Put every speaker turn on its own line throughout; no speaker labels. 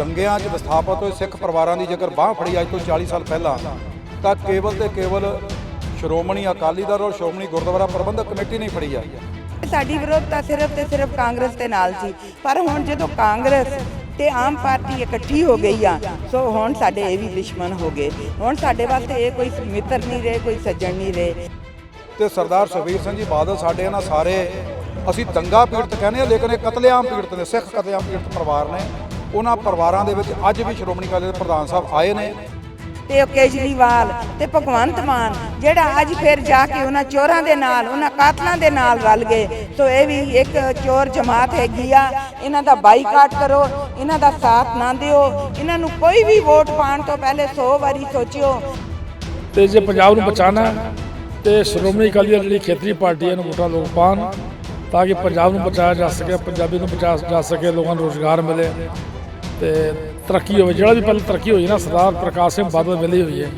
ਦੰਗਿਆਂ 'ਚ ਵਿਸਥਾਪਿਤ ਹੋਏ ਸਿੱਖ ਪਰਿਵਾਰਾਂ ਦੀ ਜੇਕਰ ਬਾਹ ਫੜੀ ਅੱਜ ਤੋਂ 40 ਸਾਲ ਪਹਿਲਾਂ ਤਾਂ ਕੇਵਲ ਤੇ ਕੇਵਲ ਸ਼੍ਰੋਮਣੀ ਅਕਾਲੀ ਦਲ ਔਰ ਸ਼੍ਰੋਮਣੀ ਗੁਰਦੁਆਰਾ ਪ੍ਰਬੰਧਕ ਕਮੇਟੀ ਨਹੀਂ ਫੜੀ ਆ।
ਸਾਡੀ ਵਿਰੋਧਤਾ ਸਿਰਫ ਤੇ ਸਿਰਫ ਕਾਂਗਰਸ ਦੇ ਨਾਲ ਸੀ ਪਰ ਹੁਣ ਜਦੋਂ ਕਾਂਗਰਸ ਤੇ ਆਮ ਪਾਰਟੀ ਇਕੱਠੀ ਹੋ ਗਈ ਆ ਸੋ ਹੁਣ ਸਾਡੇ ਇਹ ਵੀ ਦੁਸ਼ਮਣ ਹੋ ਗਏ। ਹੁਣ ਸਾਡੇ ਵਾਸਤੇ ਇਹ ਕੋਈ ਮਿੱਤਰ ਨਹੀਂ ਰਹੇ ਕੋਈ ਸੱਜਣ ਨਹੀਂ ਰਹੇ।
ਤੇ ਸਰਦਾਰ ਸੁਖਬੀਰ ਸਿੰਘ ਜੀ ਬਾਦਲ ਸਾਡੇ ਇਹਨਾਂ ਸਾਰੇ ਅਸੀਂ ਦੰਗਾ ਪੀੜਤ ਕਹਿੰਦੇ ਆ ਲੇਕਿਨ ਇਹ ਕਤਲੇਆਮ ਪੀੜਤ ਨੇ ਸਿੱਖ ਕਤਲੇਆਮ ਪੀੜਤ ਪਰਿਵਾਰ ਨੇ। ਉਹਨਾਂ ਪਰਿਵਾਰਾਂ ਦੇ ਵਿੱਚ ਅੱਜ ਵੀ ਸ਼੍ਰੋਮਣੀ ਅਕਾਲੀ ਦਲ ਦੇ ਪ੍ਰਧਾਨ ਸਾਹਿਬ ਆਏ ਨੇ।
ਤੇ ਉਹ ਕੇਜਰੀਵਾਲ ਤੇ ਭਗਵੰਤ ਮਾਨ ਜਿਹੜਾ ਅੱਜ ਫਿਰ ਜਾ ਕੇ ਉਹਨਾਂ ਚੋਰਾਂ ਦੇ ਨਾਲ ਉਹਨਾਂ ਕਾਤਲਾਂ ਦੇ ਨਾਲ ਰਲ ਗਏ। ਸੋ ਇਹ ਵੀ ਇੱਕ ਚੋਰ ਜਮਾਤ ਹੈਗੀ ਆ। ਇਹਨਾਂ ਦਾ ਬਾਈਕਾਟ ਕਰੋ ਇਹਨਾਂ ਦਾ ਸਾਥ ਨਾ ਦਿਓ। ਇਹਨਾਂ ਨੂੰ ਕੋਈ ਵੀ ਵੋਟ ਪਾਉਣ ਤੋਂ ਪਹਿਲੇ 100 ਵਾਰੀ ਸੋਚਿਓ।
ਤੇ ਜੇ ਪੰਜਾਬ ਨੂੰ ਬਚਾਉਣਾ ਹੈ, ਤੇ ਸ਼੍ਰੋਮਣੀ ਅਕਾਲੀ ਦਲ ਜਿਹੜੀ ਖੇਤਰੀ ਪਾਰਟੀ ਹੈ ਨੂੰ ਵੋਟਾਂ ਲੋਕ ਪਾਉਣ ਤਾਂ ਕਿ ਪੰਜਾਬ ਨੂੰ ਬਚਾਇਆ ਜਾ ਸਕੇ ਪੰਜਾਬੀ ਨੂੰ ਬਚਾਇਆ ਜਾ ਸਕੇ ਲੋਕਾਂ ਨੂੰ ਰੋਜ਼ਗਾਰ ਮਿਲੇ। ਤੇ ਤਰੱਕੀ ਹੋਵੇ ਜਿਹੜਾ ਵੀ ਪਹਿਲਾਂ ਤਰੱਕੀ ਹੋਈ ਨਾ ਸਰਦਾਰ ਪ੍ਰਕਾਸ਼ ਸਿੰਘ ਬਾਦਲ ਵੇਲੇ ਹੋਈ ਹੈ।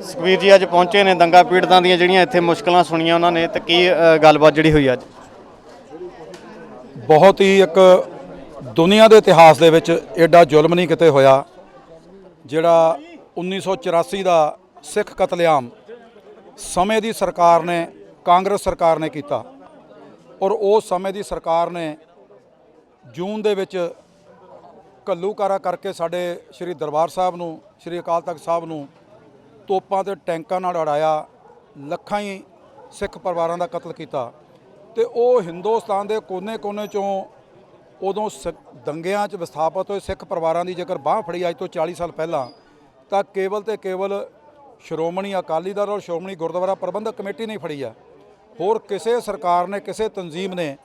ਸੁਖਬੀਰ ਜੀ ਅੱਜ ਪਹੁੰਚੇ ਨੇ ਦੰਗਾ ਪੀੜਤਾਂ ਦੀਆਂ ਜਿਹੜੀਆਂ ਇੱਥੇ ਮੁਸ਼ਕਲਾਂ ਸੁਣੀਆਂ ਉਹਨਾਂ ਨੇ ਤੇ ਕੀ ਗੱਲਬਾਤ ਜਿਹੜੀ ਹੋਈ ਅੱਜ?
ਬਹੁਤ ਹੀ ਇੱਕ ਦੁਨੀਆ ਦੇ ਇਤਿਹਾਸ ਦੇ ਵਿੱਚ ਐਡਾ ਜ਼ੁਲਮ ਨਹੀਂ ਕਿਤੇ ਹੋਇਆ ਜਿਹੜਾ 1984 ਦਾ ਸਿੱਖ ਕਤਲੇਆਮ ਸਮੇਂ ਦੀ ਸਰਕਾਰ ਨੇ ਕਾਂਗਰਸ ਸਰਕਾਰ ਨੇ ਕੀਤਾ। ਔਰ ਉਸ ਸਮੇਂ ਦੀ ਸਰਕਾਰ ਨੇ ਜੂਨ ਦੇ ਵਿੱਚ ਘੱਲੂਕਾਰਾ ਕਰਕੇ ਸਾਡੇ ਸ੍ਰੀ ਦਰਬਾਰ ਸਾਹਿਬ ਨੂੰ, ਸ੍ਰੀ ਅਕਾਲ ਤਖਤ ਸਾਹਿਬ ਨੂੰ ਤੋਪਾਂ ਤੇ ਟੈਂਕਾਂ ਨਾਲ ਅੜਾਇਆ, ਲੱਖਾਂ ਹੀ ਸਿੱਖ ਪਰਿਵਾਰਾਂ ਦਾ ਕਤਲ ਕੀਤਾ ਤੇ ਉਹ ਹਿੰਦੁਸਤਾਨ ਦੇ ਕੋਨੇ-ਕੋਨੇ ਚੋਂ ਉਦੋਂ ਸ- ਦੰਗਿਆਂ 'ਚ ਵਿਸਥਾਪਿਤ ਹੋਏ ਸਿੱਖ ਪਰਿਵਾਰਾਂ ਦੀ ਜੇਕਰ ਬਾਹ ਫੜੀ ਅੱਜ ਤੋਂ 40 ਸਾਲ ਪਹਿਲਾਂ, ਤਾਂ ਕੇਵਲ ਤੇ ਕੇਵਲ ਸ਼੍ਰੋਮਣੀ ਅਕਾਲੀ ਦਲ ਔਰ ਸ਼੍ਰੋਮਣੀ ਗੁਰਦੁਆਰਾ ਪ੍ਰਬੰਧਕ ਕਮੇਟੀ ਨਹੀਂ ਫੜੀ ਆ। ਹੋਰ ਕਿਸੇ ਸਰਕਾਰ ਨੇ, ਕਿਸੇ ਤਨਜ਼ੀਮ ਨੇ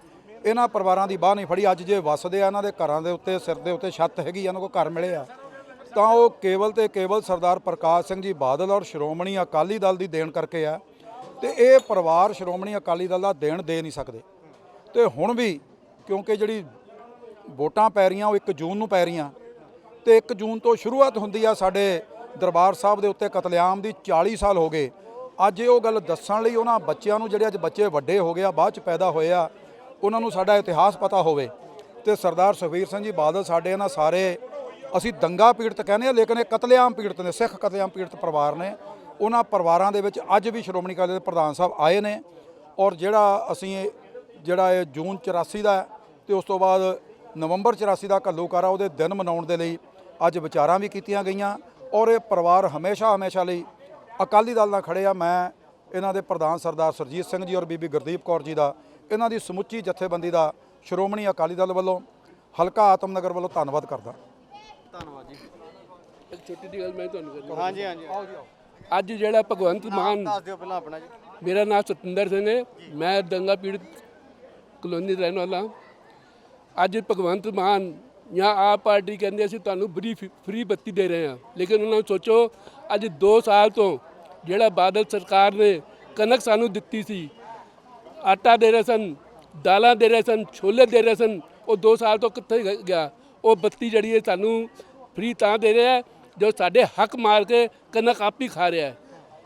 ਇਹਨਾਂ ਪਰਿਵਾਰਾਂ ਦੀ ਬਾਹ ਨਹੀਂ ਫੜੀ। ਅੱਜ ਜੇ ਵਸਦੇ ਆ, ਇਹਨਾਂ ਦੇ ਘਰਾਂ ਦੇ ਉੱਤੇ, ਸਿਰ ਦੇ ਉੱਤੇ ਛੱਤ ਹੈਗੀ ਇਹਨਾਂ ਕੋਲ ਘਰ ਮਿਲੇ ਆ। ਤਾਂ ਉਹ ਕੇਵਲ ਤੇ ਕੇਵਲ ਸਰਦਾਰ ਪ੍ਰਕਾਸ਼ ਸਿੰਘ ਜੀ ਬਾਦਲ ਔਰ ਸ਼੍ਰੋਮਣੀ ਅਕਾਲੀ ਦਲ ਦੀ ਦੇਣ ਕਰਕੇ ਆ। ਤੇ ਇਹ ਪਰਿਵਾਰ ਸ਼੍ਰੋਮਣੀ ਅਕਾਲੀ ਦਲ ਦਾ ਦੇਣ ਦੇ ਨਹੀਂ ਸਕਦੇ। ਤੇ ਹੁਣ ਵੀ ਕਿਉਂਕਿ ਜਿਹੜੀ ਵੋਟਾਂ ਪੈ ਰਹੀਆਂ, ਉਹ 1 ਜੂਨ ਨੂੰ ਪੈ ਰਹੀਆਂ। ਤੇ 1 ਜੂਨ ਤੋਂ ਸ਼ੁਰੂਆਤ ਹੁੰਦੀ ਆ ਸਾਡੇ ਦਰਬਾਰ ਸਾਹਿਬ ਦੇ ਉੱਤੇ ਕਤਲੇਆਮ ਦੀ 40 ਸਾਲ ਹੋ ਗਏ। ਅੱਜ ਇਹ ਉਹ ਗੱਲ ਦੱਸਣ ਲਈ ਉਹਨਾਂ ਬੱਚਿਆਂ ਨੂੰ ਜਿਹੜੇ ਅੱਜ ਬੱਚੇ ਵੱਡੇ ਹੋ ਗਏ ਆ, ਬਾਅਦ ਚ ਪੈਦਾ ਹੋਏ ਆ ਉਹਨਾਂ ਨੂੰ ਸਾਡਾ ਇਤਿਹਾਸ ਪਤਾ ਹੋਵੇ ਤੇ ਸਰਦਾਰ ਸੁਖਬੀਰ ਸਿੰਘ ਜੀ ਬਾਦਲ ਸਾਡੇ ਇਹਨਾਂ ਸਾਰੇ, ਅਸੀਂ ਦੰਗਾ ਪੀੜਤ ਕਹਿੰਦੇ ਆ ਲੇਕਿਨ ਇਹ ਕਤਲੇਆਮ ਪੀੜਤ ਨੇ, ਸਿੱਖ ਕਤਲੇਆਮ ਪੀੜਤ ਪਰਿਵਾਰ ਨੇ। ਉਹਨਾਂ ਪਰਿਵਾਰਾਂ ਦੇ ਵਿੱਚ ਅੱਜ ਵੀ ਸ਼੍ਰੋਮਣੀ ਅਕਾਲੀ ਦਲ ਦੇ ਪ੍ਰਧਾਨ ਸਾਹਿਬ ਆਏ ਨੇ ਔਰ ਜਿਹੜਾ ਅਸੀਂ ਜਿਹੜਾ ਇਹ ਜੂਨ 84 ਦਾ ਹੈ ਤੇ ਉਸ ਤੋਂ ਬਾਅਦ ਨਵੰਬਰ 84 ਦਾ ਘੱਲੂਕਾਰਾ ਉਹਦੇ ਦਿਨ ਮਨਾਉਣ ਦੇ ਲਈ ਅੱਜ ਵਿਚਾਰਾਂ ਵੀ ਕੀਤੀਆਂ ਗਈਆਂ ਔਰ ਇਹ ਪਰਿਵਾਰ ਹਮੇਸ਼ਾ ਹਮੇਸ਼ਾ ਲਈ ਅਕਾਲੀ ਦਲ ਨਾਲ ਖੜੇ ਆ। ਮੈਂ ਇਹਨਾਂ ਦੇ ਪ੍ਰਧਾਨ ਸਰਦਾਰ ਸਰਜੀਤ ਸਿੰਘ ਜੀ ਔਰ ਬੀਬੀ ਗੁਰਦੀਪ ਕੌਰ ਜੀ ਦਾ ਇਹਨਾਂ ਦੀ ਸਮੁੱਚੀ ਜਥੇਬੰਦੀ ਦਾ ਸ਼੍ਰੋਮਣੀ ਅਕਾਲੀ ਦਲ ਵੱਲੋਂ ਹਲਕਾ ਆਤਮਨਗਰ ਵੱਲੋਂ ਧੰਨਵਾਦ ਕਰਦਾ।
ਧੰਨਵਾਦ ਜੀ।
ਇੱਕ ਛੋਟੀ ਜਿਹੀ ਗੱਲ ਮੈਂ ਤੁਹਾਨੂੰ ਕਰਨੀ
ਹਾਂਜੀ ਹਾਂਜੀ।
ਅੱਜ ਜਿਹੜਾ ਭਗਵੰਤ ਮਾਨ
ਦੱਸ ਦਿਓ ਪਹਿਲਾਂ ਆਪਣਾ ਜੀ।
ਮੇਰਾ ਨਾਮ ਸਤਿੰਦਰ ਸਿੰਘ ਹੈ। ਮੈਂ ਦੰਗਾ ਪੀੜਤ ਕਲੋਨੀ ਦਾ ਰਹਿਣ ਵਾਲਾ ਹਾਂ। ਅੱਜ ਭਗਵੰਤ ਮਾਨ ਜਾਂ ਆਪ ਪਾਰਟੀ ਕਹਿੰਦੇ ਅਸੀਂ ਤੁਹਾਨੂੰ ਫਰੀ ਫਰੀ ਬੱਤੀ ਦੇ ਰਹੇ ਹਾਂ। ਲੇਕਿਨ ਉਹਨਾਂ ਨੂੰ ਸੋਚੋ ਅੱਜ 2 ਸਾਲ ਤੋਂ ਜਿਹੜਾ ਬਾਦਲ ਸਰਕਾਰ ਨੇ ਕਣਕ ਸਾਨੂੰ ਦਿੱਤੀ ਸੀ ਆਟਾ ਦੇ ਰਹੇ ਸਨ, ਦਾਲਾਂ ਦੇ ਰਹੇ ਸਨ, ਛੋਲੇ ਦੇ ਰਹੇ ਸਨ। ਉਹ 2 ਸਾਲ ਤੋਂ ਕਿੱਥੇ ਗਿਆ। ਉਹ ਬੱਤੀ ਜਿਹੜੀ ਹੈ ਸਾਨੂੰ ਫ੍ਰੀ ਤਾਂ ਦੇ ਰਿਹਾ ਜੋ ਸਾਡੇ ਹੱਕ ਮਾਰ ਕੇ ਕਣਕ ਆਪ ਹੀ ਖਾ ਰਿਹਾ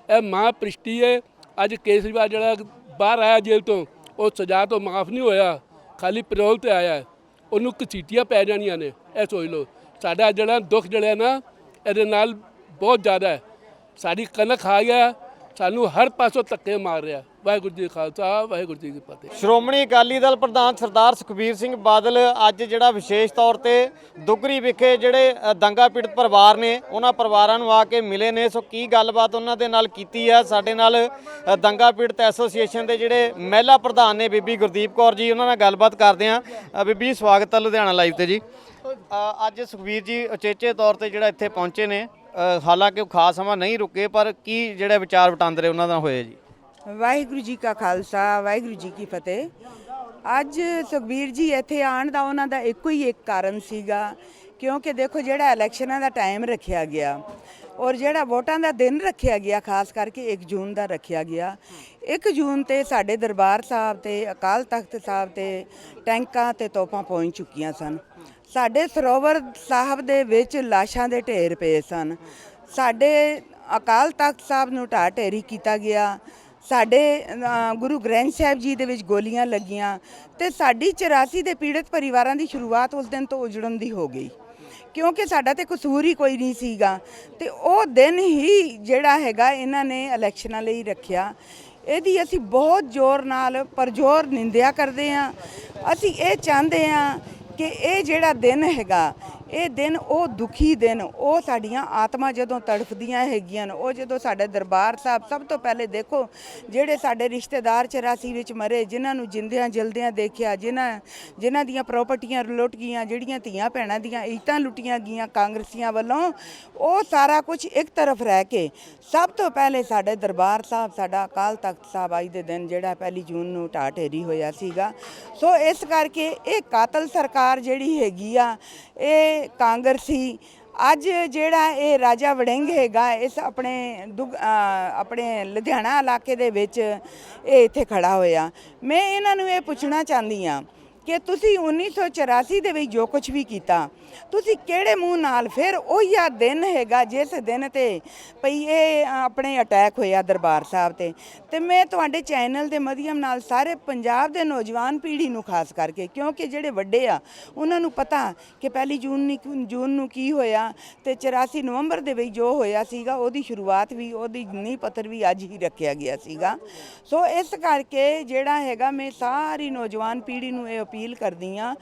ਇਹ ਮਾਂ ਪ੍ਰਿਸ਼ਟੀ ਹੈ। ਅੱਜ ਕੇਸਰੀਵਾਲ ਜਿਹੜਾ ਬਾਹਰ ਆਇਆ ਜੇਲ੍ਹ ਤੋਂ, ਉਹ ਸਜ਼ਾ ਤੋਂ ਮਾਫ ਨਹੀਂ ਹੋਇਆ। ਖਾਲੀ ਪੈਰੋਲ ਤੇ ਆਇਆ ਉਹਨੂੰ ਕਚੀਟੀਆਂ ਪੈ ਜਾਣੀਆਂ ਨੇ। ਇਹ ਸੋਚ ਲਓ, ਸਾਡਾ ਜਿਹੜਾ ਦੁੱਖ ਜਿਹੜਾ ਨਾ, ਇਹਦੇ ਨਾਲ ਬਹੁਤ ਜ਼ਿਆਦਾ ਹੈ। ਸਾਡੀ ਕਣਕ ਖਾ ਗਿਆ ਸਾਨੂੰ ਹਰ ਪਾਸੋਂ ਧੱਕੇ ਮਾਰ ਰਿਹਾ। ਵਾਹਿਗੁਰੂ ਜੀ ਖਾਲਸਾ, ਵਾਹਿਗੁਰੂ ਜੀ ਕੀ ਫਤਿਹ।
ਸ਼੍ਰੋਮਣੀ ਅਕਾਲੀ ਦਲ ਪ੍ਰਧਾਨ ਸਰਦਾਰ ਸੁਖਬੀਰ ਸਿੰਘ ਬਾਦਲ ਅੱਜ ਜਿਹੜਾ ਵਿਸ਼ੇਸ਼ ਤੌਰ ਤੇ ਦੁਗਰੀ ਵਿਖੇ ਜਿਹੜੇ ਦੰਗਾ ਪੀੜਤ ਪਰਿਵਾਰ ਨੇ, ਉਹਨਾਂ ਪਰਿਵਾਰਾਂ ਨੂੰ ਆ ਕੇ ਮਿਲੇ ਨੇ। ਸੋ ਕੀ ਗੱਲਬਾਤ ਉਹਨਾਂ ਦੇ ਨਾਲ ਕੀਤੀ ਹੈ? ਸਾਡੇ ਨਾਲ ਦੰਗਾ ਪੀੜਤ ਐਸੋਸੀਏਸ਼ਨ ਦੇ ਜਿਹੜੇ ਮਹਿਲਾ ਪ੍ਰਧਾਨ ਨੇ ਬੀਬੀ ਗੁਰਦੀਪ ਕੌਰ ਜੀ, ਉਹਨਾਂ ਨਾਲ ਗੱਲਬਾਤ ਕਰਦੇ ਆ ਬੀਬੀ, ਸਵਾਗਤ ਹੈ ਲੁਧਿਆਣਾ ਲਾਈਵ ਤੇ ਜੀ। ਅੱਜ ਸੁਖਬੀਰ ਜੀ ਉਚੇਚੇ ਤੌਰ ਤੇ ਜਿਹੜਾ ਇੱਥੇ ਪਹੁੰਚੇ ਨੇ। ਹਾਲਾਂਕਿ ਉਹ ਖਾਸ ਸਮਾਂ ਨਹੀਂ ਰੁਕੇ, ਪਰ ਕੀ ਜਿਹੜੇ ਵਿਚਾਰ ਵਟਾਂਦਰੇ ਉਹਨਾਂ ਦਾ ਹੋਏ ਜੀ?
ਵਾਹਿਗੁਰੂ ਜੀ ਕਾ ਖਾਲਸਾ, ਵਾਹਿਗੁਰੂ ਜੀ ਕੀ ਫਤਿਹ। ਅੱਜ ਸੁਖਬੀਰ ਜੀ ਇੱਥੇ ਆਉਣ ਦਾ ਉਹਨਾਂ ਦਾ ਇੱਕੋ ਹੀ ਇੱਕ ਕਾਰਨ ਸੀਗਾ, ਕਿਉਂਕਿ ਦੇਖੋ ਜਿਹੜਾ ਇਲੈਕਸ਼ਨਾਂ ਦਾ ਟਾਈਮ ਰੱਖਿਆ ਗਿਆ ਔਰ ਜਿਹੜਾ ਵੋਟਾਂ ਦਾ ਦਿਨ ਰੱਖਿਆ ਗਿਆ, ਖਾਸ ਕਰਕੇ 1 ਜੂਨ ਦਾ ਰੱਖਿਆ ਗਿਆ 1 ਜੂਨ ਤੇ ਸਾਡੇ ਦਰਬਾਰ ਸਾਹਿਬ ਤੇ ਅਕਾਲ ਤਖਤ ਸਾਹਿਬ ਤੇ ਟੈਂਕਾਂ ਤੇ ਤੋਪਾਂ ਪਹੁੰਚ ਚੁੱਕੀਆਂ ਸਨ। ਸਾਡੇ ਸਰੋਵਰ ਸਾਹਿਬ ਦੇ ਵਿੱਚ ਲਾਸ਼ਾਂ ਦੇ ਢੇਰ ਪਏ ਸਨ। ਸਾਡੇ ਅਕਾਲ ਤਖਤ ਸਾਹਿਬ ਨੂੰ ਢਾਹ ਢੇਰੀ ਕੀਤਾ ਗਿਆ। ਸਾਡੇ ਗੁਰੂ ਗ੍ਰੰਥ ਸਾਹਿਬ ਜੀ ਦੇ ਵਿੱਚ ਗੋਲੀਆਂ ਲੱਗੀਆਂ ਤੇ ਸਾਡੀ 84 ਦੇ ਪੀੜਤ ਪਰਿਵਾਰਾਂ ਦੀ ਸ਼ੁਰੂਆਤ ਉਸ ਦਿਨ ਤੋਂ ਉਜੜਨ ਦੀ ਹੋ ਗਈ। ਕਿਉਂਕਿ ਸਾਡਾ ਤੇ ਕਸੂਰ ਹੀ ਕੋਈ ਨਹੀਂ ਸੀਗਾ ਤੇ ਉਹ ਦਿਨ ਹੀ ਜਿਹੜਾ ਹੈਗਾ ਇਹਨਾਂ ਨੇ ਇਲੈਕਸ਼ਨਾਂ ਲਈ ਰੱਖਿਆ। ਇਹਦੀ ਅਸੀਂ ਬਹੁਤ ਜ਼ੋਰ ਨਾਲ, ਪਰਜੋਰ ਨਿੰਦਿਆ ਕਰਦੇ ਹਾਂ। ਅਸੀਂ ਇਹ ਚਾਹੁੰਦੇ ਹਾਂ ਕਿ ਇਹ ਜਿਹੜਾ ਦਿਨ ਹੈਗਾ ਇਹ ਦਿਨ ਉਹ ਦੁਖੀ ਦਿਨ, ਉਹ ਸਾਡੀਆਂ ਆਤਮਾ ਜਦੋਂ ਤੜਫਦੀਆਂ ਹੈਗੀਆਂ ਨੇ, ਉਹ ਜਦੋਂ ਸਾਡੇ ਦਰਬਾਰ ਸਾਹਿਬ ਸਭ ਤੋਂ ਪਹਿਲੇ ਦੇਖੋ, ਜਿਹੜੇ ਸਾਡੇ ਰਿਸ਼ਤੇਦਾਰ 84 ਵਿੱਚ ਮਰੇ, ਜਿਨ੍ਹਾਂ ਨੂੰ ਜਿੰਦਿਆਂ ਜਲਦਿਆਂ ਦੇਖਿਆ, ਜਿਨ੍ਹਾਂ ਜਿਨ੍ਹਾਂ ਦੀਆਂ ਪ੍ਰਾਪਰਟੀਆਂ ਲੁੱਟ ਗਈਆਂ, ਜਿਹੜੀਆਂ ਧੀਆਂ ਭੈਣਾਂ ਦੀਆਂ ਇੱਟਾਂ ਲੁੱਟੀਆਂ ਗਈਆਂ ਕਾਂਗਰਸੀਆਂ ਵੱਲੋਂ, ਉਹ ਸਾਰਾ ਕੁਝ ਇੱਕ ਤਰਫ ਰਹਿ ਕੇ ਸਭ ਤੋਂ ਪਹਿਲੇ ਸਾਡੇ ਦਰਬਾਰ ਸਾਹਿਬ, ਸਾਡਾ ਅਕਾਲ ਤਖਤ ਸਾਹਿਬ ਅੱਜ ਦੇ ਦਿਨ ਜਿਹੜਾ ਪਹਿਲੀ ਜੂਨ ਨੂੰ ਢਾਹ ਢੇਰੀ ਹੋਇਆ ਸੀਗਾ। ਸੋ ਇਸ ਕਰਕੇ ਇਹ ਕਾਤਲ ਸਰਕਾਰ ਜਿਹੜੀ ਹੈਗੀ ਆ, ਇਹ ਕਾਂਗਰਸੀ ਅੱਜ ਜਿਹੜਾ ਇਹ ਰਾਜਾ ਵੜਿੰਗ ਹੈਗਾ, ਇਸ ਆਪਣੇ ਦੁਗ ਆਪਣੇ ਲੁਧਿਆਣਾ ਇਲਾਕੇ ਦੇ ਵਿੱਚ ਇਹ ਇੱਥੇ ਖੜਾ ਹੋਇਆ। ਮੈਂ ਇਹਨਾਂ ਨੂੰ ਇਹ ਪੁੱਛਣਾ ਚਾਹੁੰਦੀ ਆ ਕਿ ਤੁਸੀਂ 1984 ਦੇ ਵਿੱਚ ਜੋ ਕੁਝ ਵੀ ਕੀਤਾ ਤੁਸੀਂ ਕਿਹੜੇ ਮੂੰਹ ਨਾਲ ਫਿਰ ਉਹੀ ਆ ਦਿਨ ਹੈਗਾ ਜਿਸ ਦਿਨ ਤੇ ਭਈ ਇਹ ਆਪਣੇ ਅਟੈਕ ਹੋਇਆ ਦਰਬਾਰ ਸਾਹਿਬ ਤੇ। ਤੇ ਮੈਂ ਤੁਹਾਡੇ ਚੈਨਲ ਦੇ ਮਾਧਿਅਮ ਨਾਲ ਸਾਰੇ ਪੰਜਾਬ ਦੇ ਨੌਜਵਾਨ ਪੀੜ੍ਹੀ ਨੂੰ ਖਾਸ ਕਰਕੇ, ਕਿਉਂਕਿ ਜਿਹੜੇ ਵੱਡੇ ਆ, ਉਹਨਾਂ ਨੂੰ ਪਤਾ ਕਿ ਪਹਿਲੀ ਜੂਨ ਨੂੰ ਜੂਨ ਨੂੰ ਕੀ ਹੋਇਆ ਤੇ 84 ਨਵੰਬਰ ਦੇ ਵਿੱਚ ਜੋ ਹੋਇਆ ਸੀਗਾ, ਉਹਦੀ ਸ਼ੁਰੂਆਤ ਵੀ, ਉਹਦੀ ਨੀਂਹ ਪੱਥਰ ਵੀ ਅੱਜ ਹੀ ਰੱਖਿਆ ਗਿਆ ਸੀਗਾ। ਸੋ ਇਸ ਕਰਕੇ ਜਿਹੜਾ ਹੈਗਾ, ਮੈਂ ਸਾਰੀ ਨੌਜਵਾਨ ਪੀੜ੍ਹੀ ਨੂੰ ਇਹ ਅਪੀਲ ਕਰਦੀ ਆ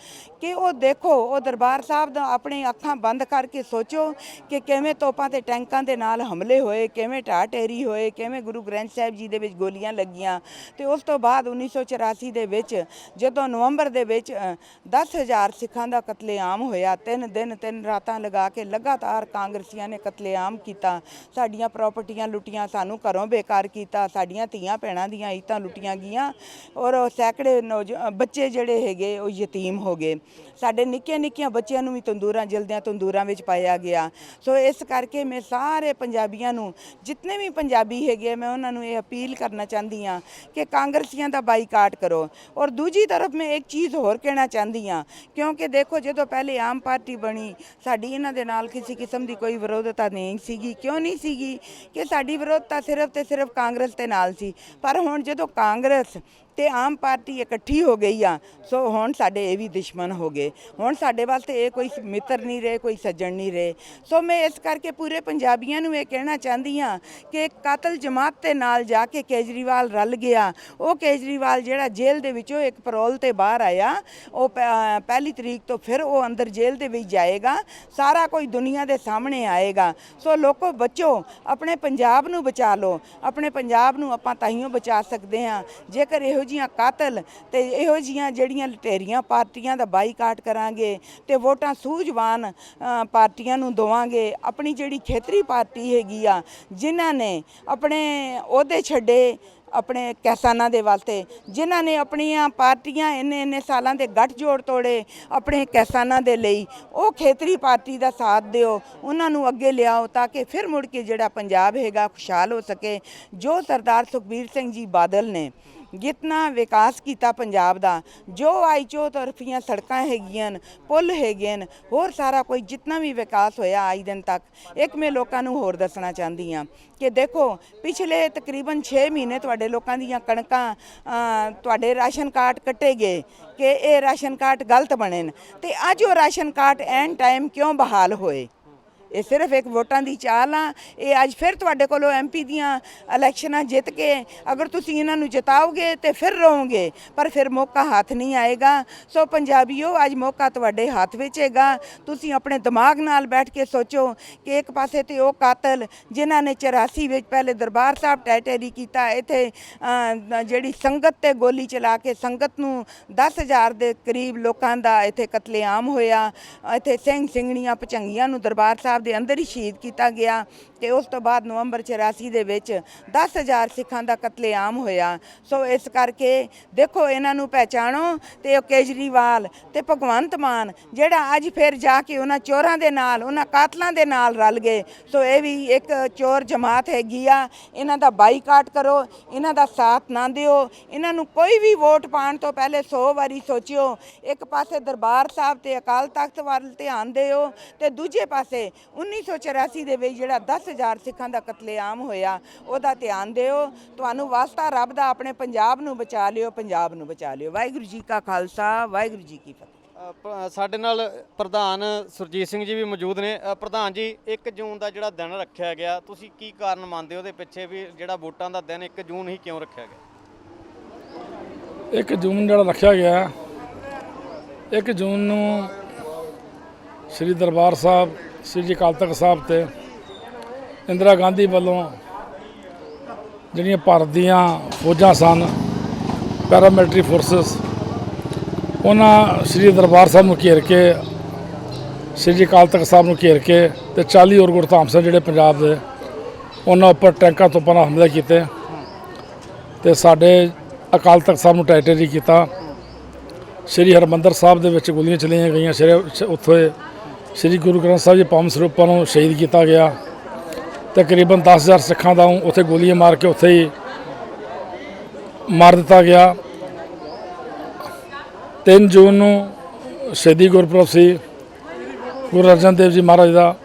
ਕਿ ਉਹ ਦੇਖੋ, ਉਹ ਦਰਬਾਰ ਸਾਹਿਬ ਦਾ ਆਪਣੇ ਅੱਖਾਂ ਬੰਦ ਕਰਕੇ ਸੋਚੋ ਕਿ ਕਿਵੇਂ ਤੋਪਾਂ ਤੇ ਟੈਂਕਾਂ ਦੇ ਨਾਲ ਹਮਲੇ ਹੋਏ ਕਿਵੇਂ ਢਾਹ ਟੇਰੀ ਹੋਏ ਕਿਵੇਂ ਗੁਰੂ ਗ੍ਰੰਥ ਸਾਹਿਬ ਜੀ ਦੇ ਵਿੱਚ ਗੋਲੀਆਂ ਲੱਗੀਆਂ। ਤੇ ਉਸ ਤੋਂ ਬਾਅਦ 1984 ਦੇ ਵਿੱਚ ਜਦੋਂ ਨਵੰਬਰ ਦੇ ਵਿੱਚ ਅ, 10000 ਸਿੱਖਾਂ ਦਾ ਕਤਲੇਆਮ ਹੋਇਆ ਤਿੰਨ ਦਿਨ ਤਿੰਨ ਰਾਤਾਂ ਲਗਾ ਕੇ ਲਗਾਤਾਰ ਕਾਂਗਰਸੀਆਂ ਨੇ ਕਤਲੇਆਮ ਕੀਤਾ। ਸਾਡੀਆਂ ਪ੍ਰਾਪਰਟੀਆਂ ਲੁੱਟੀਆਂ ਸਾਨੂੰ ਘਰੋਂ ਬੇਕਾਰ ਕੀਤਾ ਸਾਡੀਆਂ ਧੀਆਂ ਭੈਣਾਂ ਦੀਆਂ ਇੱਤਾਂ ਲੁੱਟੀਆਂ ਗਈਆਂ ਔਰ ਉਹ ਸੈਂਕੜੇ ਨੌਜ ਬੱਚੇ ਜਿਹੜੇ ਹੈਗੇ ਉਹ ਯਤੀਮ ਹੋ ਗਏ। ਸਾਡੇ ਨਿੱਕੀਆਂ ਨਿੱਕੀਆਂ ਬੱਚਿਆਂ ਨੂੰ ਵੀ ਤੰਦੂਰਾਂ ਜਲਦਿਆਂ ਤੰਦੂਰਾਂ ਵਿੱਚ ਪਾਇਆ ਗਿਆ। ਸੋ ਇਸ ਕਰਕੇ ਮੈਂ ਸਾਰੇ ਪੰਜਾਬੀਆਂ ਨੂੰ ਜਿੰਨੇ ਵੀ ਪੰਜਾਬੀ ਹੈਗੇ ਆ, ਮੈਂ ਉਹਨਾਂ ਨੂੰ ਇਹ ਅਪੀਲ ਕਰਨਾ ਚਾਹੁੰਦੀ ਹਾਂ ਕਿ ਕਾਂਗਰਸੀਆਂ ਦਾ ਬਾਈਕਾਟ ਕਰੋ। ਔਰ ਦੂਜੀ ਤਰਫ ਮੈਂ ਇੱਕ ਚੀਜ਼ ਹੋਰ ਕਹਿਣਾ ਚਾਹੁੰਦੀ ਹਾਂ ਕਿਉਂਕਿ ਦੇਖੋ ਜਦੋਂ ਪਹਿਲੇ ਆਮ ਪਾਰਟੀ ਬਣੀ ਸਾਡੀ ਇਹਨਾਂ ਦੇ ਨਾਲ ਕਿਸੇ ਕਿਸਮ ਦੀ ਕੋਈ ਵਿਰੋਧਤਾ ਨਹੀਂ ਸੀਗੀ। ਕਿਉਂ ਨਹੀਂ ਸੀਗੀ? ਕਿ ਸਾਡੀ ਵਿਰੋਧਤਾ ਸਿਰਫ ਤੇ ਸਿਰਫ ਕਾਂਗਰਸ ਦੇ ਨਾਲ ਸੀ। ਪਰ ਹੁਣ ਜਦੋਂ ਕਾਂਗਰਸ ਤੇ ਆਮ ਪਾਰਟੀ ਇਕੱਠੀ ਹੋ ਗਈ ਆ, ਸੋ ਹੁਣ ਸਾਡੇ ਇਹ ਵੀ ਦੁਸ਼ਮਣ ਹੋ ਗਏ। ਹੁਣ ਸਾਡੇ ਵਾਸਤੇ ਇਹ ਕੋਈ ਮਿੱਤਰ ਨਹੀਂ ਰਹੇ, ਕੋਈ ਸੱਜਣ ਨਹੀਂ ਰਹੇ। ਸੋ ਮੈਂ ਇਸ ਕਰਕੇ ਪੂਰੇ ਪੰਜਾਬੀਆਂ ਨੂੰ ਇਹ ਕਹਿਣਾ ਚਾਹੁੰਦੀ ਹਾਂ ਕਿ ਕਾਤਲ ਜਮਾਤ ਦੇ ਨਾਲ ਜਾ ਕੇ ਕੇਜਰੀਵਾਲ ਰਲ ਗਿਆ। ਉਹ ਕੇਜਰੀਵਾਲ ਜਿਹੜਾ ਜੇਲ੍ਹ ਦੇ ਵਿੱਚੋਂ ਇੱਕ ਪਰੋਲ ਤੇ ਬਾਹਰ ਆਇਆ, ਉਹ ਪ- ਪਹਿਲੀ ਤਰੀਕ ਤੋਂ ਫਿਰ ਉਹ ਅੰਦਰ ਜੇਲ੍ਹ ਦੇ ਵਿੱਚ ਜਾਏਗਾ। ਸਾਰਾ ਕੋਈ ਦੁਨੀਆ ਦੇ ਸਾਹਮਣੇ ਆਏਗਾ। ਸੋ ਲੋਕੋ ਬੱਚੋ, ਆਪਣੇ ਪੰਜਾਬ ਨੂੰ ਬਚਾ ਲਓ। ਆਪਣੇ ਪੰਜਾਬ ਨੂੰ ਆਪਾਂ ਤਾਈਓ ਬਚਾ ਸਕਦੇ ਹਾਂ। ਜੇਕਰ ਇਹੋ ਜੀਆਂ ਕਾਤਲ ਤੇ ਇਹੋ ਜੀਆਂ ਜਿਹੜੀਆਂ ਲਟੇਰੀਆਂ ਪਾਰਟੀਆਂ ਦਾ ਬਾਈਕਾਟ ਕਰਾਂਗੇ ਤੇ ਵੋਟਾਂ ਸੂਝਵਾਨ ਪਾਰਟੀਆਂ ਨੂੰ ਦਵਾਂਗੇ, ਆਪਣੀ ਜਿਹੜੀ ਖੇਤਰੀ ਪਾਰਟੀ ਹੈਗੀ ਆ, ਜਿਨ੍ਹਾਂ ਨੇ ਆਪਣੇ ਅਹੁਦੇ ਛੱਡੇ ਆਪਣੇ ਕਿਸਾਨਾਂ ਦੇ ਵਾਸਤੇ, ਜਿਨ੍ਹਾਂ ਨੇ ਆਪਣੀਆਂ ਪਾਰਟੀਆਂ ਇੰਨੇ ਇੰਨੇ ਸਾਲਾਂ ਦੇ ਗੱਠਜੋੜ ਤੋੜੇ ਆਪਣੇ ਕਿਸਾਨਾਂ ਦੇ ਲਈ, ਉਹ ਖੇਤਰੀ ਪਾਰਟੀ ਦਾ ਸਾਥ ਦਿਓ, ਉਹਨਾਂ ਨੂੰ ਅੱਗੇ ਲਿਆਓ ਤਾਂ ਕਿ ਫਿਰ ਮੁੜ ਕੇ ਜਿਹੜਾ ਪੰਜਾਬ ਹੈਗਾ ਖੁਸ਼ਹਾਲ ਹੋ ਸਕੇ, ਜੋ ਸਰਦਾਰ ਸੁਖਬੀਰ ਸਿੰਘ ਜੀ ਬਾਦਲ ਨੇ। ਜਿਤਨਾ ਵਿਕਾਸ ਕੀਤਾ ਪੰਜਾਬ ਦਾ ਜੋ ਆਈਚੋ ਤਰਫੀਆਂ ਸੜਕਾਂ ਹੈਗੀਆਂ ਨੇ, ਪੁਲ ਹੈਗੇ ਨੇ ਹੋਰ ਸਾਰਾ ਕੋਈ ਜਿਤਨਾ ਵੀ ਵਿਕਾਸ ਹੋਇਆ ਆਈ ਦਿਨ ਤੱਕ ਇੱਕ ਮੈਂ ਲੋਕਾਂ ਨੂੰ ਹੋਰ ਦੱਸਣਾ ਚਾਹੁੰਦੀ ਹਾਂ ਕਿ ਦੇਖੋ ਪਿਛਲੇ ਤਕਰੀਬਨ 6 ਮਹੀਨੇ ਤੁਹਾਡੇ ਲੋਕਾਂ ਦੀਆਂ ਕਣਕਾਂ ਤੁਹਾਡੇ ਰਾਸ਼ਨ ਕਾਰਡ ਕੱਟੇ ਗਏ ਕਿ ਇਹ ਰਾਸ਼ਨ ਕਾਰਡ ਗਲਤ ਬਣੇ ਨੇ ਤੇ ਅੱਜ ਉਹ ਰਾਸ਼ਨ ਕਾਰਡ ਐਨ ਟਾਈਮ ਕਿਉਂ ਬਹਾਲ ਹੋਏ? ਇਹ ਸਿਰਫ ਇੱਕ ਵੋਟਾਂ ਦੀ ਚਾਲ ਆ। ਇਹ ਅੱਜ ਫਿਰ ਤੁਹਾਡੇ ਕੋਲੋਂ ਐਮਪੀ ਦੀਆਂ ਇਲੈਕਸ਼ਨਾਂ ਜਿੱਤ ਕੇ ਅਗਰ ਤੁਸੀਂ ਇਹਨਾਂ ਨੂੰ ਜਿਤਾਓਗੇ ਤੇ ਫਿਰ ਰਹੋਗੇ, ਪਰ ਫਿਰ ਮੌਕਾ ਹੱਥ ਨਹੀਂ ਆਏਗਾ। ਸੋ ਪੰਜਾਬੀਓ, ਅੱਜ ਮੌਕਾ ਤੁਹਾਡੇ ਹੱਥ ਵਿੱਚ ਹੈਗਾ। ਤੁਸੀਂ ਆਪਣੇ ਦਿਮਾਗ ਨਾਲ ਬੈਠ ਕੇ ਸੋਚੋ ਕਿ ਇੱਕ ਪਾਸੇ ਤੇ ਉਹ ਕਾਤਲ ਜਿਨ੍ਹਾਂ ਨੇ 84 ਵਿੱਚ ਪਹਿਲੇ ਦਰਬਾਰ ਸਾਹਿਬ ਟੈਟੇਰੀ ਕੀਤਾ, ਇੱਥੇ ਜਿਹੜੀ ਸੰਗਤ ਤੇ ਗੋਲੀ ਚਲਾ ਕੇ ਸੰਗਤ ਨੂੰ 10000 ਦੇ ਕਰੀਬ ਲੋਕਾਂ ਦਾ ਇੱਥੇ ਕਤਲੇਆਮ ਹੋਇਆ। ਇੱਥੇ ਸਿੰਘ ਸਿੰਘਣੀਆਂ ਪਚੰਗੀਆਂ ਨੂੰ ਦਰਬਾਰ ਸਾਹਿਬ ਦੇ ਅੰਦਰ ਹੀ ਸ਼ਹੀਦ ਕੀਤਾ ਗਿਆ। ਤੇ ਉਸ ਤੋਂ ਬਾਅਦ ਨਵੰਬਰ 84 ਦੇ ਵਿੱਚ 10000 ਸਿੱਖਾਂ ਦਾ ਕਤਲੇਆਮ ਹੋਇਆ। ਸੋ ਇਸ ਕਰਕੇ ਦੇਖੋ, ਇਹਨਾਂ ਨੂੰ ਪਹਿਚਾਣੋ ਤੇ ਉਹ ਕੇਜਰੀਵਾਲ ਤੇ ਭਗਵੰਤ ਮਾਨ, ਜਿਹੜਾ ਅੱਜ ਫਿਰ ਜਾ ਕੇ ਉਹਨਾਂ ਚੋਰਾਂ ਦੇ ਨਾਲ, ਉਹਨਾਂ ਕਾਤਲਾਂ ਦੇ ਨਾਲ ਰਲ ਗਏ। ਸੋ ਇਹ ਵੀ ਇੱਕ ਚੋਰ ਜਮਾਤ ਹੈਗੀ ਆ। ਇਹਨਾਂ ਦਾ ਬਾਈਕਾਟ ਕਰੋ, ਇਹਨਾਂ ਦਾ ਸਾਥ ਨਾ ਦਿਓ। ਇਹਨਾਂ ਨੂੰ ਕੋਈ ਵੀ ਵੋਟ ਪਾਉਣ ਤੋਂ ਪਹਿਲੇ 100 ਵਾਰੀ ਸੋਚਿਓ, ਇੱਕ ਪਾਸੇ ਦਰਬਾਰ ਸਾਹਿਬ ਤੇ ਅਕਾਲ ਤਖਤ ਵੱਲ ਧਿਆਨ ਦਿਓ ਤੇ ਦੂਜੇ ਪਾਸੇ 1984 ਦੇ ਵਿੱਚ ਜਿਹੜਾ 10000 ਸਿੱਖਾਂ ਦਾ ਕਤਲੇਆਮ ਹੋਇਆ ਉਹਦਾ ਧਿਆਨ ਦਿਓ। ਤੁਹਾਨੂੰ ਵਾਸਤਾ ਰੱਬ ਦਾ ਆਪਣੇ ਪੰਜਾਬ ਨੂੰ ਬਚਾ ਲਿਓ ਪੰਜਾਬ ਨੂੰ ਬਚਾ ਲਿਓ। ਵਾਹਿਗੁਰੂ ਜੀ ਕਾ ਖਾਲਸਾ ਵਾਹਿਗੁਰੂ ਜੀ ਕੀ ਫਤਿਹ।
ਅ, ਸਾਡੇ ਨਾਲ ਪ੍ਰਧਾਨ ਸੁਰਜੀਤ ਸਿੰਘ ਜੀ ਵੀ ਮੌਜੂਦ ਨੇ। ਅ, ਪ੍ਰਧਾਨ ਜੀ 1 ਜੂਨ ਦਾ ਜਿਹੜਾ ਦਿਨ ਰੱਖਿਆ ਗਿਆ ਤੁਸੀਂ ਕੀ ਕਾਰਨ ਮੰਨਦੇ ਹੋ ਉਹਦੇ ਪਿੱਛੇ ਵੀ ਜਿਹੜਾ ਵੋਟਾਂ ਦਾ ਦਿਨ 1 ਜੂਨ ਹੀ ਕਿਉਂ ਰੱਖਿਆ ਗਿਆ?
ਇੱਕ ਜੂਨ ਜਿਹੜਾ ਰੱਖਿਆ ਗਿਆ ਇੱਕ ਜੂਨ ਨੂੰ ਸ੍ਰੀ ਦਰਬਾਰ ਸਾਹਿਬ ਸ੍ਰੀ ਜੀ ਅਕਾਲ ਤਖਤ ਸਾਹਿਬ ਤੇ ਇੰਦਰਾ ਗਾਂਧੀ ਵੱਲੋਂ ਜਿਹੜੀਆਂ ਭਾਰਤ ਦੀਆਂ ਫੌਜਾਂ ਸਨ ਪੈਰਾਮਿਲਟਰੀ ਫੋਰਸਸ ਉਹਨਾਂ ਸ੍ਰੀ ਦਰਬਾਰ ਸਾਹਿਬ ਨੂੰ ਘੇਰ ਕੇ, ਸ੍ਰੀ ਅਕਾਲ ਤਖਤ ਸਾਹਿਬ ਨੂੰ ਘੇਰ ਕੇ ਤੇ 40 ਹੋਰ ਗੁਰਧਾਮ ਸਨ ਜਿਹੜੇ ਪੰਜਾਬ ਦੇ, ਉਹਨਾਂ ਉੱਪਰ ਟੈਂਕਾਂ ਤੋਂ ਨਾਲ ਹਮਲੇ ਕੀਤੇ ਤੇ ਸਾਡੇ ਅਕਾਲ ਤਖਤ ਸਾਹਿਬ ਨੂੰ ਟਾਈਟਰੀ ਕੀਤਾ। ਸ੍ਰੀ ਹਰਮੰਦਰ ਸਾਹਿਬ ਦੇ ਵਿੱਚ ਗੋਲੀਆਂ ਚਲਾਈਆਂ ਗਈਆਂ, ਸ੍ਰੀ ਉੱਥੇ ਸ੍ਰੀ ਗੁਰੂ ਗ੍ਰੰਥ ਸਾਹਿਬ ਜੀ ਪਾਵਨ ਸਰੂਪਾਂ ਨੂੰ ਸ਼ਹੀਦ ਕੀਤਾ ਗਿਆ। ਤਕਰੀਬਨ 10000 ਸਿੱਖਾਂ ਦਾ ਉੱਥੇ ਗੋਲੀਆਂ ਮਾਰ ਕੇ ਉੱਥੇ ਹੀ ਮਾਰ ਦਿੱਤਾ ਗਿਆ। 3 ਜੂਨ ਨੂੰ ਸ਼ਹੀਦੀ ਗੁਰਪੁਰਬ ਸੀ। ਗੁਰੂ ਅਰਜਨ ਦੇਵ ਜੀ ਮਹਾਰਾਜ ਦਾ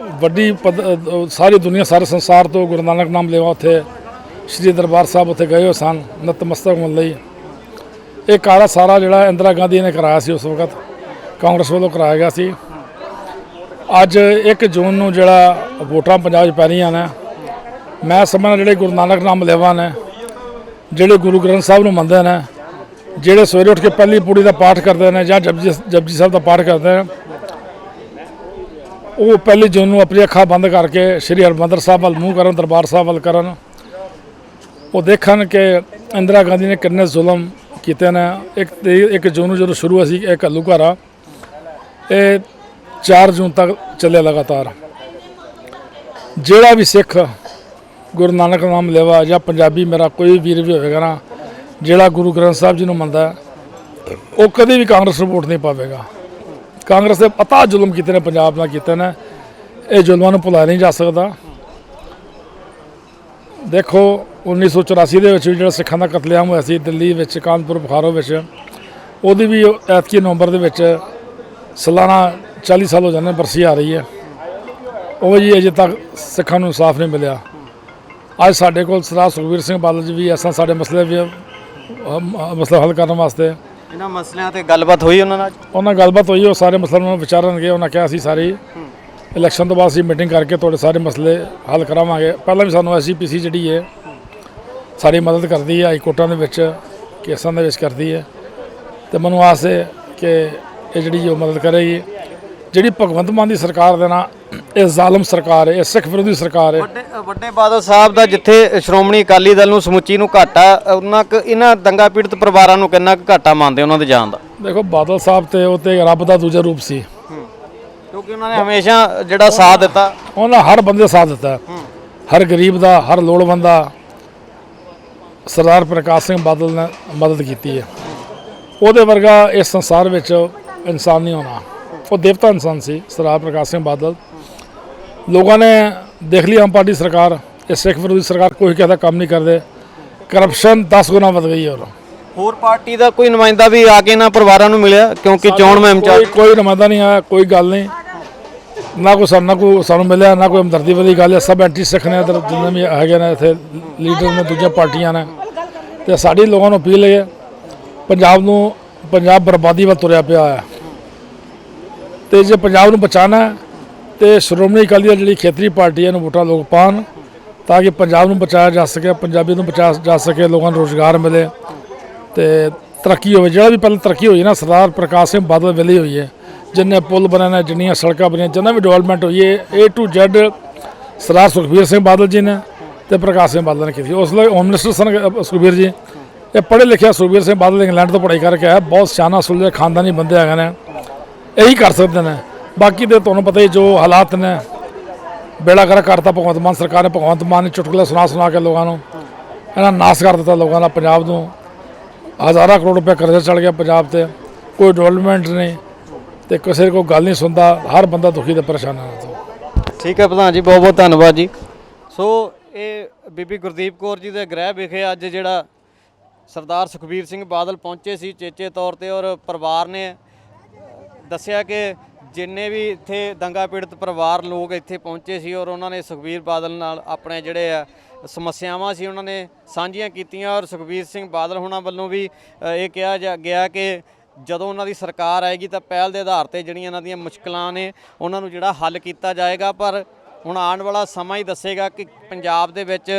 ਵੱਡੀ ਪਦ- ਸਾਰੀ ਦੁਨੀਆ, ਸਾਰੇ ਸੰਸਾਰ ਤੋਂ ਗੁਰੂ ਨਾਨਕ ਨਾਮ ਲੈਵਾ ਉੱਥੇ। ਸ੍ਰੀ ਦਰਬਾਰ ਸਾਹਿਬ ਉੱਥੇ ਗਏ ਹੋ ਸਨ, ਨਤਮਸਤਕ ਹੋਣ ਲਈ। ਇਹ ਕਾਰਾ ਸਾਰਾ ਜਿਹੜਾ ਇੰਦਰਾ ਗਾਂਧੀ ਨੇ ਕਰਾਇਆ ਸੀ ਉਸ ਵਕਤ, ਕਾਂਗਰਸ ਵੱਲੋਂ ਕਰਾਇਆ ਗਿਆ ਸੀ। ਅੱਜ 1 ਜੂਨ ਨੂੰ ਜਿਹੜਾ ਵੋਟਾਂ ਪੰਜਾਬ 'ਚ ਪੈ ਰਹੀਆਂ ਨੇ, ਮੈਂ ਸਮਝਦਾ ਜਿਹੜੇ ਗੁਰੂ ਨਾਨਕ ਨਾਮ ਲੈਵਾ ਨੇ, ਜਿਹੜੇ ਗੁਰੂ ਗ੍ਰੰਥ ਸਾਹਿਬ ਨੂੰ ਮੰਨਦੇ ਨੇ, ਜਿਹੜੇ ਸਵੇਰੇ ਉੱਠ ਕੇ ਪਹਿਲੀ ਪੂੜੀ ਦਾ ਪਾਠ ਕਰਦੇ ਨੇ ਜਾਂ ਜਪਜੀ ਜਪਜੀ ਸਾਹਿਬ ਦਾ ਪਾਠ ਕਰਦੇ ਨੇ, ਉਹ ਪਹਿਲੀ ਜੂਨ ਨੂੰ ਆਪਣੀ ਅੱਖਾਂ ਬੰਦ ਕਰਕੇ ਸ੍ਰੀ ਹਰਿਮੰਦਰ ਸਾਹਿਬ ਵੱਲ ਮੂੰਹ ਕਰਨ, ਦਰਬਾਰ ਸਾਹਿਬ ਵੱਲ ਕਰਨ, ਉਹ ਦੇਖਣ ਕਿ ਇੰਦਰਾ ਗਾਂਧੀ ਨੇ ਕਿੰਨੇ ਜ਼ੁਲਮ ਕੀਤੇ ਨੇ। ਇੱਕ ਇੱਕ ਜੂਨ ਨੂੰ ਜਦੋਂ ਸ਼ੁਰੂ ਅਸੀਂ ਇਹ ਘੱਲੂ ਘਾਰਾ ਇਹ 4 ਜੂਨ ਤੱਕ ਚੱਲਿਆ ਲਗਾਤਾਰ। ਜਿਹੜਾ ਵੀ ਸਿੱਖ ਗੁਰੂ ਨਾਨਕ ਨਾਮ ਲੈਵਾ ਜਾਂ ਪੰਜਾਬੀ ਮੇਰਾ ਕੋਈ ਵੀਰ ਵੀ ਹੋਵੇਗਾ ਨਾ, ਜਿਹੜਾ ਗੁਰੂ ਗ੍ਰੰਥ ਸਾਹਿਬ ਜੀ ਨੂੰ ਮੰਨਦਾ ਉਹ ਕਦੇ ਵੀ ਕਾਂਗਰਸ ਨੂੰ ਵੋਟ ਨਹੀਂ ਪਾਵੇਗਾ। ਕਾਂਗਰਸ ਦੇ ਪਤਾ ਜ਼ੁਲਮ ਕੀਤੇ ਨੇ, ਪੰਜਾਬ ਨਾਲ ਕੀਤੇ ਨੇ, ਇਹ ਜ਼ੁਲਮਾਂ ਨੂੰ ਭੁਲਾਇਆ ਨਹੀਂ ਜਾ ਸਕਦਾ। ਦੇਖੋ 1984 ਦੇ ਵਿੱਚ ਵੀ ਜਿਹੜਾ ਸਿੱਖਾਂ ਦਾ ਕਤਲੇਆਮ ਹੋਇਆ ਸੀ, ਦਿੱਲੀ ਵਿੱਚ, ਕਾਨਪੁਰ, ਬੁਖਾਰੋ ਵਿੱਚ, ਉਹਦੀ ਵੀ ਐਤਕੀ ਨਵੰਬਰ ਦੇ ਵਿੱਚ ਸਲਾਨਾ 40 ਸਾਲ ਹੋ ਜਾਂਦੇ ਬਰਸੀ ਆ ਰਹੀ ਹੈ। ਉਹ ਜੀ ਅਜੇ ਤੱਕ ਸਿੱਖਾਂ ਨੂੰ ਇਨਸਾਫ ਨਹੀਂ ਮਿਲਿਆ। ਅੱਜ ਸਾਡੇ ਕੋਲ ਸਰਦਾਰ ਸੁਖਬੀਰ ਸਿੰਘ ਬਾਦਲ ਜੀ ਵੀ ਐਸਾ ਸਾਡੇ ਮਸਲੇ ਵੀ ਮਸਲਾ ਹੱਲ ਕਰਨ ਵਾਸਤੇ।
ਇਹਨਾਂ ਮਸਲਿਆਂ ਤੇ ਗੱਲਬਾਤ ਹੋਈ ਉਹਨਾਂ ਨਾਲ?
ਉਹਨਾਂ ਨਾਲ ਗੱਲਬਾਤ ਹੋਈ ਉਹ ਸਾਰੇ ਮਸਲਿਆਂ ਨੂੰ ਵਿਚਾਰਨਗੇ ਉਹਨਾਂ ਕਿਹਾ ਸੀ ਸਾਰੀ ਇਲੈਕਸ਼ਨ ਤੋਂ ਬਾਅਦ ਅਸੀਂ ਮੀਟਿੰਗ ਕਰਕੇ ਤੁਹਾਡੇ ਸਾਰੇ ਮਸਲੇ ਹੱਲ ਕਰਾਵਾਂਗੇ। ਪਹਿਲਾਂ ਵੀ ਸਾਨੂੰ ਐਸਜੀਪੀਸੀ ਜਿਹੜੀ ਹੈ ਸਾਡੀ ਮਦਦ ਕਰਦੀ ਹੈ ਹਾਈ ਕੋਰਟਾਂ ਦੇ ਵਿੱਚ ਕੇਸਾਂ ਦੇ ਵਿੱਚ ਕਰਦੀ ਹੈ। ਤੇ ਮੈਨੂੰ ਆਸ ਹੈ ਕਿ ਇਹ ਜਿਹੜੀ ਉਹ ਮਦਦ ਕਰੇਗੀ। ਜਿਹੜੀ ਭਗਵੰਤ ਮਾਨ ਦੀ ਸਰਕਾਰ ਦੇ ਨਾਲ ਇਹ ਜ਼ਾਲਮ ਸਰਕਾਰ ਹੈ ਇਹ ਸਿੱਖ ਵਿਰੋਧੀ ਸਰਕਾਰ ਹੈ।
ਵੱਡੇ ਵੱਡੇ ਬਾਦਲ ਸਾਹਿਬ ਦਾ ਜਿੱਥੇ ਸ਼੍ਰੋਮਣੀ ਅਕਾਲੀ ਦਲ ਨੂੰ ਸਮੁੱਚੀ ਨੂੰ ਘਾਟਾ ਉਹਨਾਂ ਕੁ ਇਹਨਾਂ ਦੰਗਾ ਪੀੜਤ ਪਰਿਵਾਰਾਂ ਨੂੰ ਕਿੰਨਾ ਕੁ ਘਾਟਾ ਮੰਨਦੇ ਉਹਨਾਂ ਦੇ ਜਾਣ ਦਾ?
ਦੇਖੋ ਬਾਦਲ ਸਾਹਿਬ ਤੇ ਉਹ ਤੇ ਰੱਬ ਦਾ ਦੂਜਾ ਰੂਪ ਸੀ।
ਕਿਉਂਕਿ ਉਹਨਾਂ ਨੇ ਹਮੇਸ਼ਾ ਜਿਹੜਾ ਸਾਥ ਦਿੱਤਾ।
ਉਹਨਾਂ ਹਰ ਬੰਦੇ ਦਾ ਸਾਥ ਦਿੱਤਾ। ਹਰ ਗਰੀਬ ਦਾ ਹਰ ਲੋੜਵੰਦ ਦਾ। ਸਰਦਾਰ ਪ੍ਰਕਾਸ਼ ਸਿੰਘ ਬਾਦਲ ਨੇ ਮਦਦ ਕੀਤੀ ਹੈ। ਉਹਦੇ ਵਰਗਾ ਇਸ ਸੰਸਾਰ ਵਿੱਚ ਇਨਸਾਨ ਨਹੀਂ ਹੋਣਾ। ਉਹ ਦੇਵਤਾ ਇਨਸਾਨ ਸੀ ਸਰਦਾਰ ਪ੍ਰਕਾਸ਼ ਸਿੰਘ ਬਾਦਲ। ਲੋਕਾਂ ਨੇ ਦੇਖ ਲਈ ਆਮ ਪਾਰਟੀ ਸਰਕਾਰ ਇਹ ਸਿੱਖ ਵਿਰੋਧੀ ਸਰਕਾਰ ਕੋਈ ਕਿਸੇ ਦਾ ਕੰਮ ਨਹੀਂ ਕਰਦੇ। ਕਰਪਸ਼ਨ 10 ਗੁਣਾ ਵੱਧ ਗਈ ਹੈ ਹੋਰ
ਹੋਰ ਪਾਰਟੀ ਦਾ ਕੋਈ ਨੁਮਾਇੰਦਾ ਵੀ ਆ ਕੇ ਇਹਨਾਂ ਪਰਿਵਾਰਾਂ ਨੂੰ ਮਿਲਿਆ? ਕਿਉਂਕਿ ਚੋਣ ਮੁਹਿੰਮ ਚੱਲ
ਕੋਈ ਕੋਈ ਨੁਮਾਇੰਦਾ ਨਹੀਂ ਆਇਆ ਕੋਈ ਗੱਲ ਨਹੀਂ। ਨਾ ਕੋਈ ਸਾਨੂੰ ਨਾ ਕੋਈ ਸਾਨੂੰ ਮਿਲਿਆ ਨਾ ਕੋਈ ਹਮਦਰਦੀ ਵਾਲੀ ਗੱਲ ਹੈ। ਸਭ ਐਂਟੀ ਸਿੱਖ ਨੇ ਇੱਧਰ ਜਿੰਨੇ ਵੀ ਹੈਗੇ ਨੇ ਇੱਥੇ ਲੀਡਰ ਨੇ ਦੂਜੀਆਂ ਪਾਰਟੀਆਂ ਨੇ। ਤੇ ਸਾਡੀ ਲੋਕਾਂ ਨੂੰ ਅਪੀਲ ਹੈ ਪੰਜਾਬ ਨੂੰ ਪੰਜਾਬ ਬਰਬਾਦੀ ਵੱਲ ਤੁਰਿਆ ਪਿਆ ਹੈ। ਤੇ ਜੇ ਪੰਜਾਬ ਨੂੰ ਬਚਾਉਣਾ ਹੈ ਤੇ ਸ਼੍ਰੋਮਣੀ ਅਕਾਲੀ ਦਲ ਜਿਹੜੀ ਖੇਤਰੀ ਪਾਰਟੀ ਹੈ, ਇਹਨੂੰ ਵੋਟਾਂ ਲੋਕ ਪਾਉਣ ਤਾਂ ਕਿ ਪੰਜਾਬ ਨੂੰ ਬਚਾਇਆ ਜਾ ਸਕੇ ਪੰਜਾਬੀ ਨੂੰ ਬਚਾਇਆ ਜਾ ਸਕੇ, ਲੋਕਾਂ ਨੂੰ ਰੋਜ਼ਗਾਰ ਮਿਲੇ ਤੇ ਤਰੱਕੀ ਹੋਵੇ। ਜਿਹੜਾ ਵੀ ਪਹਿਲਾਂ ਤਰੱਕੀ ਹੋਈ ਨਾ, ਸਰਦਾਰ ਪ੍ਰਕਾਸ਼ ਸਿੰਘ ਬਾਦਲ ਵੇਲੇ ਹੀ ਹੋਈ ਹੈ, ਜਿੰਨੇ ਪੁਲ ਬਣੇ ਨੇ, ਜਿੰਨੀਆਂ ਸੜਕਾਂ ਬਣੀਆਂ, ਜਿੰਨਾ ਵੀ ਡਿਵੈਲਪਮੈਂਟ ਹੋਈ ਹੈ, A to Z Sardar Sukhbir Singh Badal ji ਨੇ ਤੇ ਪ੍ਰਕਾਸ਼ ਸਿੰਘ ਬਾਦਲ ਨੇ ਕੀਤੀ। ਉਸ ਲਈ ਹੋਮ ਮਿਨਿਸਟਰ ਸਨ ਸੁਖਬੀਰ ਜੀ। ਇਹ ਪੜ੍ਹੇ ਲਿਖਿਆ ਸੁਖਬੀਰ ਸਿੰਘ ਬਾਦਲ ਇੰਗਲੈਂਡ ਤੋਂ ਪੜ੍ਹਾਈ ਕਰਕੇ ਆਇਆ। ਬਹੁਤ ਸਿਆਣਾ, ਸੁਲਝੇ, ਖਾਨਦਾਨੀ ਬੰਦੇ ਹੈਗੇ ਨੇ। ਇਹੀ ਕਰ ਸਕਦੇ ਨੇ। ਬਾਕੀ ਤੇ ਤੁਹਾਨੂੰ ਪਤਾ ਹੀ ਜੋ ਹਾਲਾਤ ਨੇ। ਬੇੜਾ ਕਰ ਕਰਤਾ ਭਗਵੰਤ ਮਾਨ ਸਰਕਾਰ ਨੇ। ਭਗਵੰਤ ਮਾਨ ਨੇ ਚੁਟਕਲੇ ਸੁਣਾ ਸੁਣਾ ਕੇ ਲੋਕਾਂ ਨੂੰ ਇਹਨਾਂ ਨਾਸ ਕਰ ਦਿੱਤਾ ਲੋਕਾਂ ਦਾ ਪੰਜਾਬ ਨੂੰ। ਹਜ਼ਾਰਾਂ ਕਰੋੜ ਰੁਪਏ ਕਰਜ਼ਾ ਚੜ ਗਿਆ ਪੰਜਾਬ ਤੇ। ਕੋਈ ਡਿਵੈਲਪਮੈਂਟ ਨਹੀਂ ਤੇ ਕਿਸੇ ਕੋਈ ਗੱਲ ਨਹੀਂ ਸੁਣਦਾ। ਹਰ ਬੰਦਾ ਦੁਖੀ ਤੇ ਪਰੇਸ਼ਾਨ ਹੈ।
ਠੀਕ ਹੈ ਪ੍ਰਧਾਨ ਜੀ, ਬਹੁਤ ਬਹੁਤ ਧੰਨਵਾਦ ਜੀ। ਸੋ ਇਹ ਬੀਬੀ ਗੁਰਦੀਪ ਕੌਰ ਜੀ ਦੇ ਗ੍ਰਹਿ ਵਿਖੇ ਅੱਜ ਜਿਹੜਾ ਸਰਦਾਰ ਸੁਖਬੀਰ ਸਿੰਘ ਬਾਦਲ ਪਹੁੰਚੇ ਸੀ। ਚੇਚੇ ਤੌਰ ਤੇ ਔਰ ਪਰਿਵਾਰ ਨੇ ਦੱਸਿਆ ਕਿ ਜਿੰਨੇ ਵੀ ਇੱਥੇ ਦੰਗਾ ਪੀੜਤ ਪਰਿਵਾਰ ਲੋਕ ਇੱਥੇ ਪਹੁੰਚੇ ਸੀ ਔਰ ਉਹਨਾਂ ਨੇ ਸੁਖਬੀਰ ਬਾਦਲ ਨਾਲ ਆਪਣੇ ਜਿਹੜੇ ਆ ਸਮੱਸਿਆਵਾਂ ਸੀ ਉਹਨਾਂ ਨੇ ਸਾਂਝੀਆਂ ਕੀਤੀਆਂ ਔਰ ਸੁਖਬੀਰ ਸਿੰਘ ਬਾਦਲ ਹੋਣਾ ਵੱਲੋਂ ਵੀ ਇਹ ਕਿਹਾ ਜਾ- ਗਿਆ ਕਿ ਜਦੋਂ ਉਹਨਾਂ ਦੀ ਸਰਕਾਰ ਆਏਗੀ ਤਾਂ ਪਹਿਲ ਦੇ ਆਧਾਰ ਤੇ ਜਿਹੜੀਆਂ ਇਹਨਾਂ ਦੀਆਂ ਮੁਸ਼ਕਲਾਂ ਨੇ ਉਹਨਾਂ ਨੂੰ ਜਿਹੜਾ ਹੱਲ ਕੀਤਾ ਜਾਏਗਾ, ਪਰ ਹੁਣ ਆਉਣ ਵਾਲਾ ਸਮਾਂ ਹੀ ਦੱਸੇਗਾ ਕਿ ਪੰਜਾਬ ਦੇ ਵਿੱਚ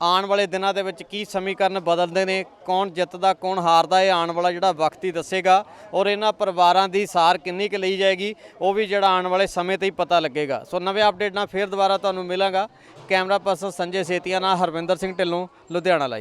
ਆਉਣ ਵਾਲੇ ਦਿਨਾਂ ਦੇ ਵਿੱਚ ਕੀ ਸਮੀਕਰਨ ਬਦਲਦੇ ਨੇ, ਕੌਣ ਜਿੱਤਦਾ, ਕੌਣ ਹਾਰਦਾ, ਇਹ ਆਉਣ ਵਾਲਾ ਜਿਹੜਾ ਵਕਤ ਹੀ ਦੱਸੇਗਾ ਔਰ ਇਹਨਾਂ ਪਰਿਵਾਰਾਂ ਦੀ ਸਾਰ ਕਿੰਨੀ ਕੁ ਲਈ ਜਾਏਗੀ, ਉਹ ਵੀ ਜਿਹੜਾ ਆਉਣ ਵਾਲੇ ਸਮੇਂ ਤੇ ਹੀ ਪਤਾ ਲੱਗੇਗਾ। ਸੋ ਨਵੇਂ ਅਪਡੇਟ ਨਾਲ ਫੇਰ ਦੁਬਾਰਾ ਤੁਹਾਨੂੰ ਮਿਲਾਂਗਾ। ਕੈਮਰਾ ਪਰਸਨ ਸੰਜੇ ਸੇਤੀਆ ਨਾਲ ਹਰਵਿੰਦਰ ਸਿੰਘ ਢਿੱਲੋਂ, ਲੁਧਿਆਣਾ ਲਾਈਵ